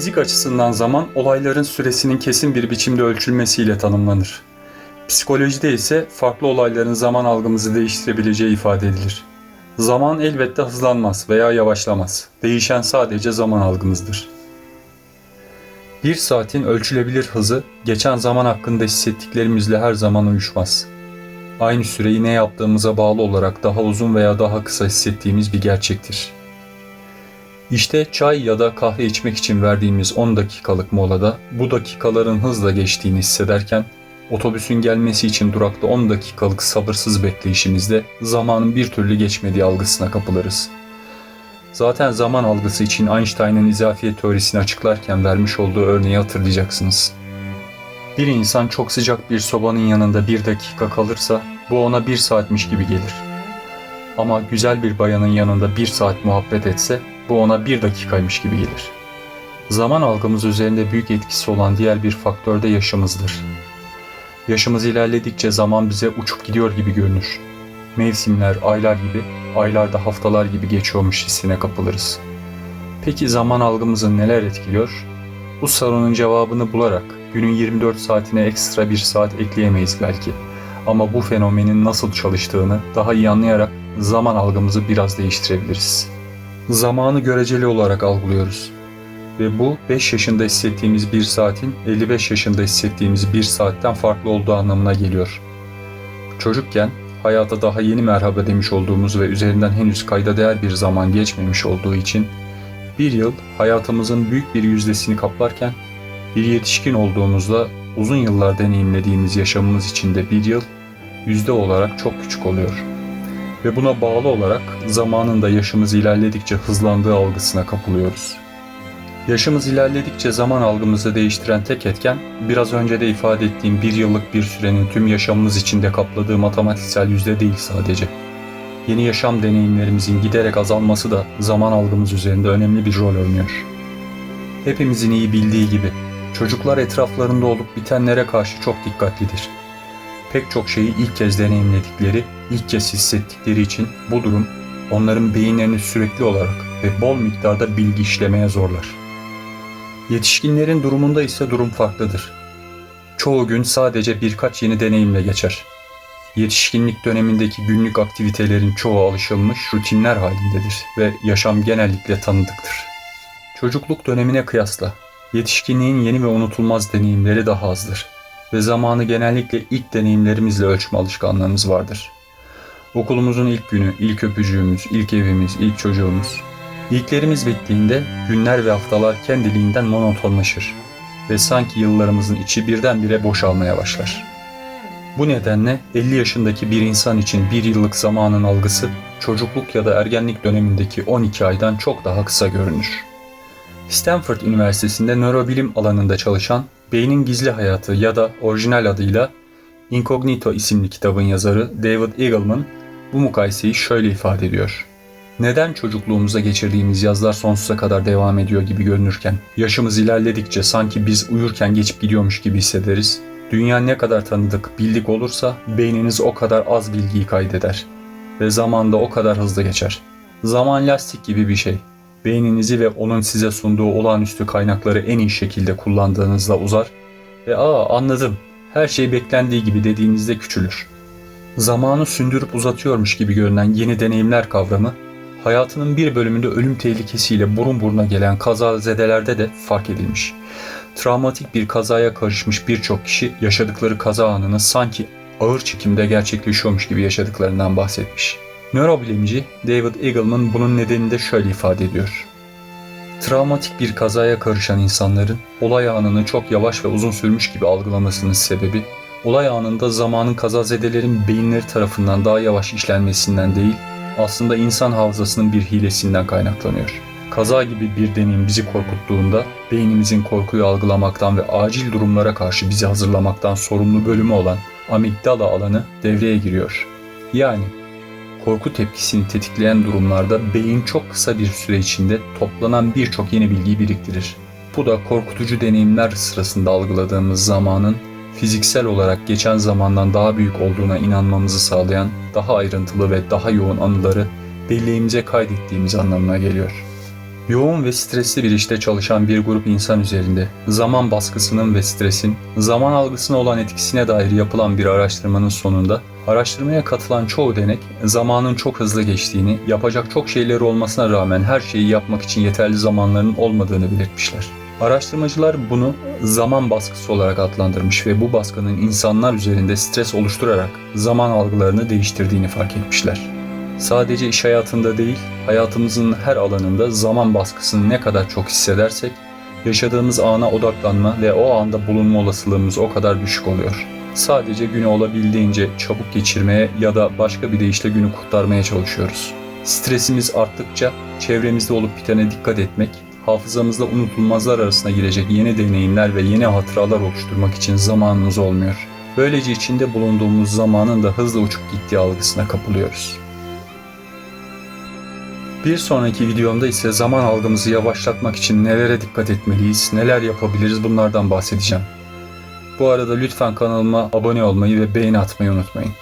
Fizik açısından zaman olayların süresinin kesin bir biçimde ölçülmesiyle tanımlanır. Psikolojide ise farklı olayların zaman algımızı değiştirebileceği ifade edilir. Zaman elbette hızlanmaz veya yavaşlamaz. Değişen sadece zaman algımızdır. Bir saatin ölçülebilir hızı geçen zaman hakkında hissettiklerimizle her zaman uyuşmaz. Aynı süreyi ne yaptığımıza bağlı olarak daha uzun veya daha kısa hissettiğimiz bir gerçektir. İşte çay ya da kahve içmek için verdiğimiz 10 dakikalık molada bu dakikaların hızla geçtiğini hissederken otobüsün gelmesi için durakta 10 dakikalık sabırsız bekleyişimizde zamanın bir türlü geçmediği algısına kapılırız. Zaten zaman algısı için Einstein'ın izafiyet teorisini açıklarken vermiş olduğu örneği hatırlayacaksınız. Bir insan çok sıcak bir sobanın yanında bir dakika kalırsa bu ona bir saatmiş gibi gelir. Ama güzel bir bayanın yanında bir saat muhabbet etse bu ona bir dakikaymış gibi gelir. Zaman algımız üzerinde büyük etkisi olan diğer bir faktör de yaşımızdır. Yaşımız ilerledikçe zaman bize uçup gidiyor gibi görünür. Mevsimler, aylar gibi, aylar da haftalar gibi geçiyormuş hissine kapılırız. Peki zaman algımızı neler etkiliyor? Bu sorunun cevabını bularak günün 24 saatine ekstra bir saat ekleyemeyiz belki. Ama bu fenomenin nasıl çalıştığını daha iyi anlayarak zaman algımızı biraz değiştirebiliriz. Zamanı göreceli olarak algılıyoruz. Ve bu 5 yaşında hissettiğimiz bir saatin 55 yaşında hissettiğimiz bir saatten farklı olduğu anlamına geliyor. Çocukken hayata daha yeni merhaba demiş olduğumuz ve üzerinden henüz kayda değer bir zaman geçmemiş olduğu için bir yıl hayatımızın büyük bir yüzdesini kaplarken bir yetişkin olduğumuzda uzun yıllar deneyimlediğimiz yaşamımız içinde bir yıl yüzde olarak çok küçük oluyor. Ve buna bağlı olarak zamanın da yaşımız ilerledikçe hızlandığı algısına kapılıyoruz. Yaşımız ilerledikçe zaman algımızı değiştiren tek etken, biraz önce de ifade ettiğim bir yıllık bir sürenin tüm yaşamımız içinde kapladığı matematiksel yüzde değil sadece. Yeni yaşam deneyimlerimizin giderek azalması da zaman algımız üzerinde önemli bir rol oynuyor. Hepimizin iyi bildiği gibi, çocuklar etraflarında olup bitenlere karşı çok dikkatlidir. Pek çok şeyi ilk kez deneyimledikleri, ilk kez hissettikleri için bu durum onların beyinlerini sürekli olarak ve bol miktarda bilgi işlemeye zorlar. Yetişkinlerin durumunda ise durum farklıdır. Çoğu gün sadece birkaç yeni deneyimle geçer. Yetişkinlik dönemindeki günlük aktivitelerin çoğu alışılmış rutinler halindedir ve yaşam genellikle tanıdıktır. Çocukluk dönemine kıyasla yetişkinliğin yeni ve unutulmaz deneyimleri daha azdır ve zamanı genellikle ilk deneyimlerimizle ölçme alışkanlığımız vardır. Okulumuzun ilk günü, ilk öpücüğümüz, ilk evimiz, ilk çocuğumuz, İlklerimiz bittiğinde günler ve haftalar kendiliğinden monotonlaşır ve sanki yıllarımızın içi birdenbire boşalmaya başlar. Bu nedenle 50 yaşındaki bir insan için bir yıllık zamanın algısı çocukluk ya da ergenlik dönemindeki 12 aydan çok daha kısa görünür. Stanford Üniversitesi'nde nörobilim alanında çalışan Beynin Gizli Hayatı ya da orijinal adıyla Incognito isimli kitabın yazarı David Eagleman bu mukayeseyi şöyle ifade ediyor. Neden çocukluğumuzda geçirdiğimiz yazlar sonsuza kadar devam ediyor gibi görünürken, yaşımız ilerledikçe sanki biz uyurken geçip gidiyormuş gibi hissederiz? Dünya ne kadar tanıdık, bildik olursa beyniniz o kadar az bilgiyi kaydeder ve zamanda o kadar hızlı geçer. Zaman lastik gibi bir şey. Beyninizi ve onun size sunduğu olağanüstü kaynakları en iyi şekilde kullandığınızda uzar ve ''Aa anladım, her şey beklendiği gibi'' dediğinizde küçülür. Zamanı sündürüp uzatıyormuş gibi görünen yeni deneyimler kavramı hayatının bir bölümünde ölüm tehlikesiyle burun buruna gelen kazazedelerde de fark edilmiş. Travmatik bir kazaya karışmış birçok kişi yaşadıkları kaza anını sanki ağır çekimde gerçekleşiyormuş gibi yaşadıklarından bahsetmiş. Nörobilimci David Eagleman bunun nedenini de şöyle ifade ediyor. Travmatik bir kazaya karışan insanların olay anını çok yavaş ve uzun sürmüş gibi algılamasının sebebi, olay anında zamanın kazazedelerin beyinleri tarafından daha yavaş işlenmesinden değil, aslında insan hafızasının bir hilesinden kaynaklanıyor. Kaza gibi bir deneyim bizi korkuttuğunda beynimizin korkuyu algılamaktan ve acil durumlara karşı bizi hazırlamaktan sorumlu bölümü olan amigdala alanı devreye giriyor. Yani korku tepkisini tetikleyen durumlarda beyin çok kısa bir süre içinde toplanan birçok yeni bilgiyi biriktirir. Bu da korkutucu deneyimler sırasında algıladığımız zamanın fiziksel olarak geçen zamandan daha büyük olduğuna inanmamızı sağlayan daha ayrıntılı ve daha yoğun anıları belleğimize kaydettiğimiz anlamına geliyor. Yoğun ve stresli bir işte çalışan bir grup insan üzerinde zaman baskısının ve stresin zaman algısına olan etkisine dair yapılan bir araştırmanın sonunda araştırmaya katılan çoğu denek zamanın çok hızlı geçtiğini, yapacak çok şeyleri olmasına rağmen her şeyi yapmak için yeterli zamanlarının olmadığını belirtmişler. Araştırmacılar bunu zaman baskısı olarak adlandırmış ve bu baskının insanlar üzerinde stres oluşturarak zaman algılarını değiştirdiğini fark etmişler. Sadece iş hayatında değil, hayatımızın her alanında zaman baskısını ne kadar çok hissedersek, yaşadığımız ana odaklanma ve o anda bulunma olasılığımız o kadar düşük oluyor. Sadece günü olabildiğince çabuk geçirmeye ya da başka bir deyişle günü kurtarmaya çalışıyoruz. Stresimiz arttıkça çevremizde olup bitene dikkat etmek, hafızamızda unutulmazlar arasına girecek yeni deneyimler ve yeni hatıralar oluşturmak için zamanımız olmuyor. Böylece içinde bulunduğumuz zamanın da hızla uçup gittiği algısına kapılıyoruz. Bir sonraki videomda ise zaman algımızı yavaşlatmak için nelere dikkat etmeliyiz, neler yapabiliriz bunlardan bahsedeceğim. Bu arada lütfen kanalıma abone olmayı ve beğeni atmayı unutmayın.